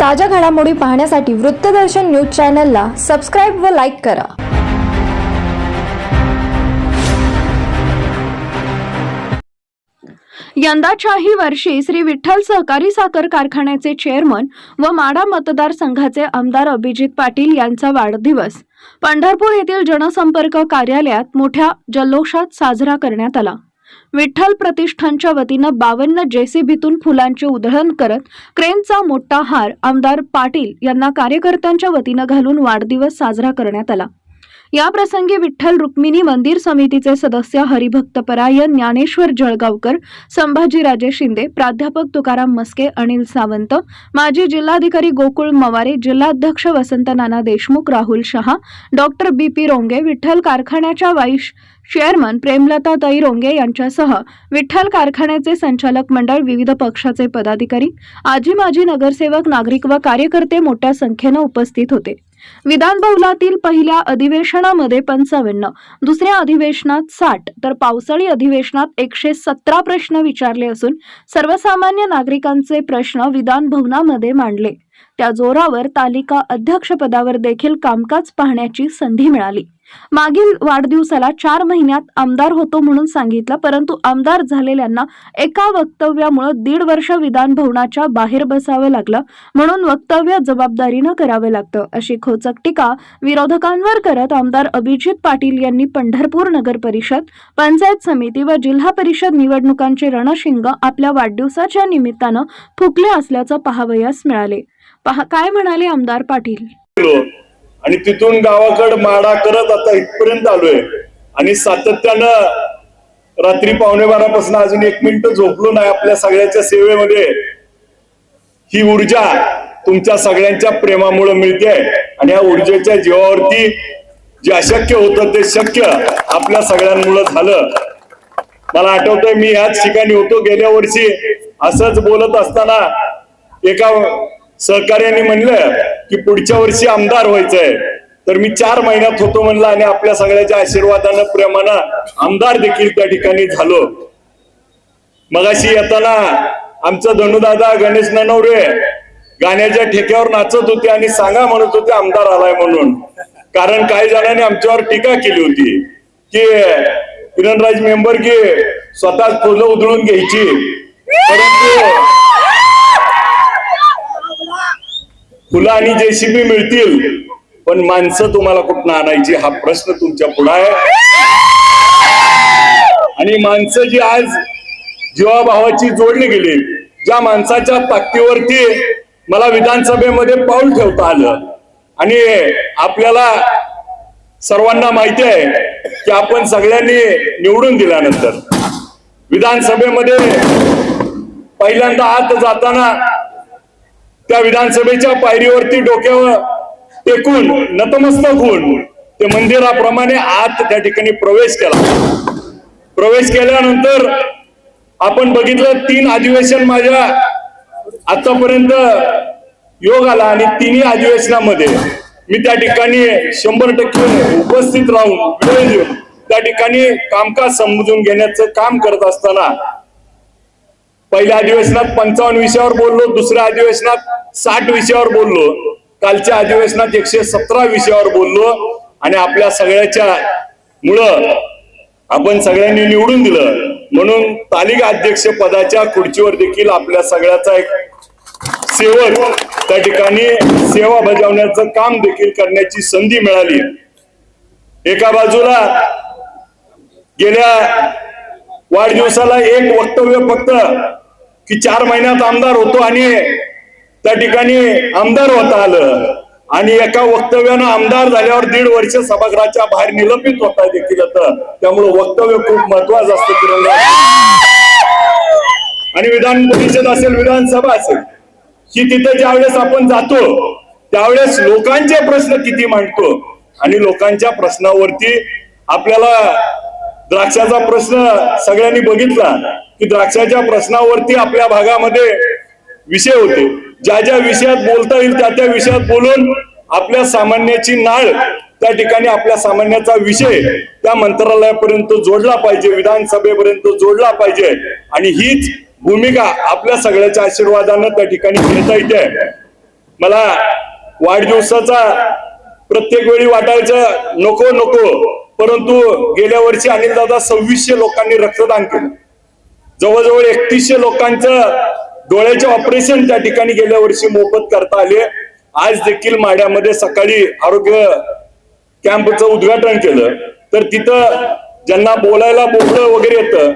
ताज्या घडामोडी पाहण्यासाठी वृत्तदर्शन न्यूज चॅनलला सबस्क्राईब व लाईक करा. यंदाच्याही वर्षी श्री विठ्ठल सहकारी साखर कारखान्याचे चेअरमन व माडा मतदारसंघाचे आमदार अभिजित पाटील यांचा वाढदिवस. पंढरपूर येथील जनसंपर्क कार्यालयात मोठ्या जल्लोषात साजरा करण्यात आला. विठ्ठल प्रतिष्ठानच्या वतीनं बावन्न जेसीबीतून फुलांची उधळण करत क्रेनचा मोठा हार आमदार पाटील यांना कार्यकर्त्यांच्या वतीनं घालून वाढदिवस साजरा करण्यात आला. या प्रसंगी विठ्ठल रुक्मिणी मंदिर समितीचे सदस्य हरिभक्तपरायण ज्ञानेश्वर जळगावकर संभाजीराजे शिंदे प्राध्यापक तुकाराम मस्के अनिल सावंत माजी जिल्हाधिकारी गोकुळ मवारे जिल्हाध्यक्ष Vasant Nana Deshmukh Rahul Shaha doctor B P Ronge Vitthal कारखान्याच्या वाईश चेअरमन प्रेमलता ताई रोंगे यांच्यासह विठ्ठल कारखान्याचे संचालक मंडळ विविध पक्षाचे पदाधिकारी आजी माजी नगरसेवक नागरिक व कार्यकर्ते मोठ्या संख्येनं उपस्थित होते. विधान भवनातील पहिल्या अधिवेशनामध्ये पंचावन्न दुसऱ्या अधिवेशनात साठ तर पावसाळी अधिवेशनात एकशे सतरा प्रश्न विचारले असून सर्वसामान्य नागरिकांचे प्रश्न विधान भवनामध्ये मांडले. त्या जोरावर तालिका अध्यक्षपदावर देखील कामकाज पाहण्याची संधी मिळाली. मागील वाढदिवसाला चार महिन्यात आमदार होतो म्हणून सांगितलं परंतु आमदार झालेल्यांना एका वक्तव्यामुळे दीड वर्ष विधान भवनाच्या बाहेर बसावं लागलं म्हणून वक्तव्य जबाबदारीनं करावं लागतं अशी खोचक टीका विरोधकांवर करत आमदार अभिजित पाटील यांनी पंढरपूर नगर परिषद पंचायत समिती व जिल्हा परिषद निवडणुकांचे रणशिंग आपल्या वाढदिवसाच्या निमित्तानं फुकले असल्याचं पाहावयास मिळाले. पहा काय म्हणाले आमदार पाटील? आणि तिथून गावाकड माडा करत आता इथपर्यंत आलोय. आणि सातत्यानं रात्री पावणे बारापासून अजून एक मिनिट झोपलो नाही आपल्या सगळ्याच्या सेवेमध्ये. ही ऊर्जा तुमच्या सगळ्यांच्या प्रेमामुळे मिळते आणि या ऊर्जेच्या जीवावरती जे अशक्य होतं ते शक्य आपल्या सगळ्यांमुळे झालं. मला आठवतंय मी याच ठिकाणी होतो गेल्या वर्षी. असंच बोलत असताना एका सहकार्याने म्हणलं की पुढच्या वर्षी आमदार व्हायचंय. तर मी चार महिन्यात होतो म्हणलं आणि आपल्या सगळ्याच्या आशीर्वादानं प्रेमानं आमदार देखील त्या ठिकाणी झालो. मगाशी येताना आमचा धनुदादा गणेश ननवरे गाण्याच्या ठेक्यावर नाचत होते आणि सांगा म्हणत होते आमदार आलाय म्हणून. कारण काही जणांनी आमच्यावर टीका केली होती की किरणराज मेंबर की स्वतःच फुलं उधळून घ्यायची. परंतु फुलं आणि जेसीबी मिळतील. पण माणसं तुम्हाला कुठं आणायची? हा प्रश्न तुमच्यापुढे आहे. आणि माणसं जी आज जीवाभावाची जोडली गेली ज्या माणसाच्या ताकदीवरती मला विधानसभेमध्ये पाऊल ठेवता आलं. आणि आपल्याला सर्वांना माहिती आहे की आपण सगळ्यांनी निवडून दिल्यानंतर विधानसभेमध्ये पहिल्यांदा आत जाताना त्या विधानसभेच्या पायरीवरती डोक्यावर टेकून नतमस्तक होऊन ते मंदिराप्रमाणे आत त्या ठिकाणी प्रवेश केला. प्रवेश केल्यानंतर आपण बघितलं तीन अधिवेशन माझ्या आतापर्यंत योग आला आणि तिन्ही अधिवेशनामध्ये मी त्या ठिकाणी शंभर टक्के उपस्थित राहून वेळ देऊन त्या ठिकाणी कामकाज समजून घेण्याचं काम करत असताना पहिल्या अधिवेशनात पंचावन्न विषयावर बोललो दुसऱ्या अधिवेशनात साठ विषयावर बोललो कालच्या अधिवेशनात एकशे सतरा विषयावर बोललो आणि आपल्या सगळ्याच्या मुळं आपण सगळ्यांनी निवडून दिलं. म्हणून तालिका अध्यक्ष पदाच्या खुर्चीवर देखील आपल्या सगळ्याचा एक सेवक त्या ठिकाणी सेवा बजावण्याचं काम देखील करण्याची संधी मिळाली. एका बाजूला गेल्या वाढदिवसाला एक वक्तव्य फक्त की चार महिन्यात आमदार होतो आणि त्या ठिकाणी आमदार होता आलं. आणि एका वक्तव्यानं आमदार झाल्यावर दीड वर्ष सभागृहाच्या बाहेर निलंबित होता देखील येतं त्यामुळे वक्तव्य खूप महत्वाचं असतं किरण आणि विधान परिषद असेल विधानसभा असेल की तिथे ज्यावेळेस आपण जातो त्यावेळेस लोकांचे प्रश्न किती मांडतो आणि लोकांच्या प्रश्नावरती आपल्याला द्राक्षाचा प्रश्न सगळ्यांनी बघितला की द्राक्षाच्या प्रश्नावरती आपल्या भागामध्ये विषय होते. ज्या ज्या विषयात बोलता येईल त्या त्या विषयात बोलून आपल्या सामान्याची नाळ त्या ठिकाणी आपल्या सामान्याचा विषय त्या मंत्रालयापर्यंत जोडला पाहिजे विधानसभेपर्यंत जोडला पाहिजे. आणि हीच भूमिका आपल्या सगळ्याच्या आशीर्वादानं त्या ठिकाणी घेता येते. मला वाढदिवसाचा प्रत्येक वेळी वाटायचं नको नको. परंतु गेल्या वर्षी अनिल दादा सव्वीसशे लोकांनी रक्तदान केलं. जवळजवळ एकतीसशे लोकांचं डोळ्याचे ऑपरेशन त्या ठिकाणी गेल्या वर्षी मोफत करता आले. आज देखील माड्यामध्ये सकाळी आरोग्य कॅम्पचं उद्घाटन केलं. तर तिथं ज्यांना बोलायला बोबडं वगैरे येतं